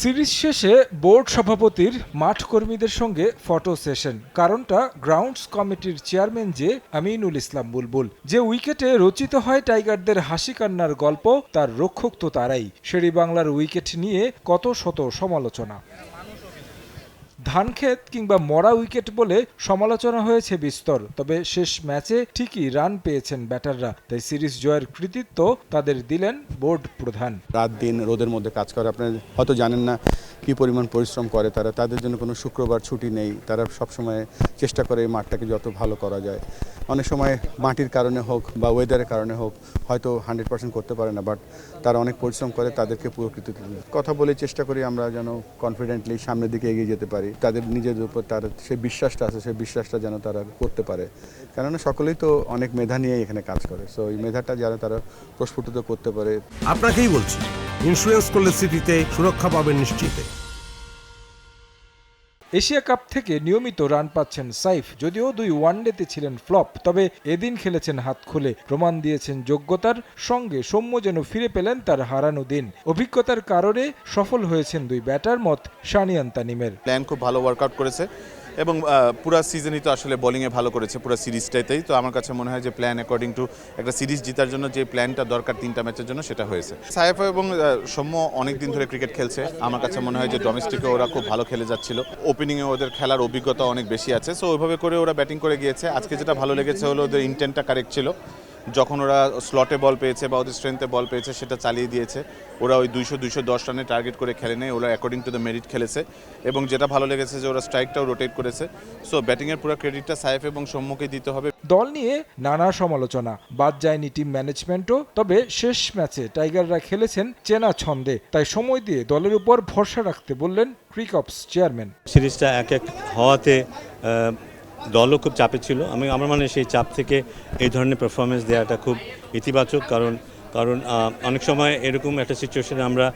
Series শেষে board সভাপতির মাঠ কর্মীদের সঙ্গে ফটো সেশন। কারণটা গ্রাউন্ডস কমিটির চেয়ারম্যান যে আমিনুল ইসলাম বুলবুল। যে উইকেটে রচিত হয় টাইগারদের হাসি কান্নার গল্প, তার রক্ষক তো তারাই। শেরি বাংলার উইকেট নিয়ে কত শত সমালোচনা। ধানক্ষেত কিংবা মরা উইকেট বলে সমালোচনা হয়েছে বিস্তর, তবে শেষ ম্যাচে ঠিকই রান পেয়েছেন ব্যাটাররা, তাই সিরিজ জয়ের কৃতিত্ব তাদের দিলেন বোর্ড প্রধান। রাত দিন রোদের মধ্যে কাজ করে, আপনারা হয়তো জানেন না কি পরিমাণ পরিশ্রম করে তারা, তাদের জন্য কোনো শুক্রবার ছুটি নেই, তারা সবসময় চেষ্টা করে এই মাঠটাকে যত ভালো করা যায়। অনেক সময় মাটির কারণে হোক বা ওয়েদারের কারণে হোক, হয়তো হান্ড্রেড পার্সেন্ট করতে পারে না বাট তারা অনেক পরিশ্রম করে, তাদেরকে পুরো কৃতিত্ব কথা বলে চেষ্টা করি আমরা যেন কনফিডেন্টলি সামনের দিকে এগিয়ে যেতে পারি। তাদের নিজেদের উপর তার সেই বিশ্বাসটা আছে সেই বিশ্বাসটা যেন তারা করতে পারে। কেননা সকলেই তো অনেক মেধা নিয়ে এখানে কাজ করে সো এই মেধাটা যেন তারা প্রস্ফুটিত করতে পারে। আপনাকেই বলছি ইন্স্যুরেন্স করলে সিটিতে সুরক্ষা পাবেন নিশ্চিতে। এশিয়া কাপ থেকে নিয়মিত রান পাচ্ছেন সাইফ, যদিও দুই ওয়ানডেতে ছিলেন ফ্লপ, তবে এদিন খেলেছেন হাত খুলে। প্রমাণ দিয়েছেন যোগ্যতার সঙ্গে সৌম্য যেন ফিরে পেলেন তার হারানো দিন। অভিজ্ঞতার কারণে সফল হয়েছেন দুই ব্যাটার মত শানিয়ান তানিমের প্ল্যান খুব ভালো ওয়ার্কআউট করেছে। এবং পুরা সিজনই তো আসলে বোলিংয়ে ভালো করেছে, পুরো সিরিজটাতেই তো আমার কাছে মনে হয় যে প্ল্যান অ্যাকর্ডিং টু একটা সিরিজ জেতার জন্য যে প্ল্যানটা দরকার তিনটা ম্যাচের জন্য, সেটা হয়েছে। সাহেব এবং সৌম্য অনেক দিন ধরে ক্রিকেট খেলছে। আমার কাছে মনে হয় যে ডোমেস্টিকে ওরা খুব ভালো খেলে যাচ্ছিল। ওপেনিংয়ে ওদের খেলার অভিজ্ঞতা অনেক বেশি আছে। সো ওইভাবে করে ওরা ব্যাটিং করে গিয়েছে। আজকে যেটা ভালো লেগেছে হলো ওদের ইন্টেন্টটা কারেক্ট ছিল। যখন ওরা স্লটে বল পেয়েছে বা ওদের স্ট্রেংথে বল পেয়েছে সেটা চালিয়ে দিয়েছে। ওরা ওই দুইশো দুইশো দশ রানে টার্গেট করে খেলে নেয়। ওরা অ্যাকর্ডিং টু দ্য মেরিট খেলেছে। এবং যেটা ভালো লেগেছে যে ওরা স্ট্রাইকটাও রোটেট করেছে। সো ব্যাটিংয়ের পুরো ক্রেডিটটা সাইফ এবং সম্মুখে দিতে হবে। দল নিয়ে নানা সমালোচনা। বাদ যায়নি টিম ম্যানেজমেন্টও তবে শেষ ম্যাচে টাইগাররা খেলেছেন চেনা ছন্দে। তাই সময় দিয়ে দলের উপর ভরসা রাখতে বললেন ক্রিকপস চেয়ারম্যান। সিরিজটা এক এক হওয়াতে দলও খুব চাপে ছিল। আমি, আমার মানে সেই চাপ থেকে এই ধরনের পারফরমেন্স দেওয়াটা খুব ইতিবাচক কারণ কারণ অনেক সময় এরকম একটা সিচুয়েশনে আমরা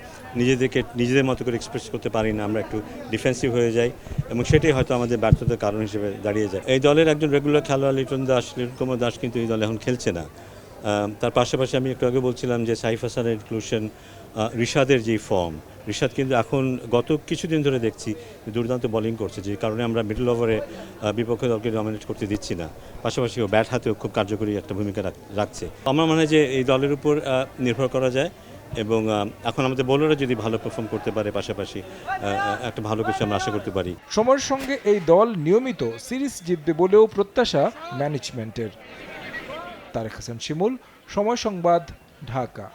নিজেদেরকে, নিজেদের মতো করে এক্সপ্রেস করতে পারি না, আমরা একটু ডিফেন্সিভ হয়ে যাই এবং সেটাই হয়তো আমাদের ব্যর্থতার কারণ হিসেবে দাঁড়িয়ে যায়। এই দলের একজন রেগুলার খেলোয়াড় লিটন দাস, লিটন কুমার দাস কিন্তু এই দলে এখন খেলছে না। তার পাশাপাশি আমি একটু আগে বলছিলাম যে সাইফ হাসানের ইনক্লুশন রিশাদের যেই ফর্ম রিশাদ, কিন্তু এখন গত কিছুদিন ধরে দেখছি দুর্দান্ত বোলিং করছে, যে কারণে আমরা মিডল ওভারে বিপক্ষ দলকে ডমিনেট করতে দিচ্ছি না। পাশাপাশি ও ব্যাট হাতেও খুব কার্যকরী একটা ভূমিকা রাখছে। আমার মনে হয় যে এই দলের উপর নির্ভর করা যায় এবং এখন আমাদের বোলাররা যদি ভালো পারফর্ম করতে পারে পাশাপাশি একটা ভালো কিছু আমরা আশা করতে পারি। সময়ের সঙ্গে এই দল নিয়মিত সিরিজ জিতবে বলেও প্রত্যাশা ম্যানেজমেন্টের তারেক হাসান শিমুল, সময় সংবাদ, ঢাকা।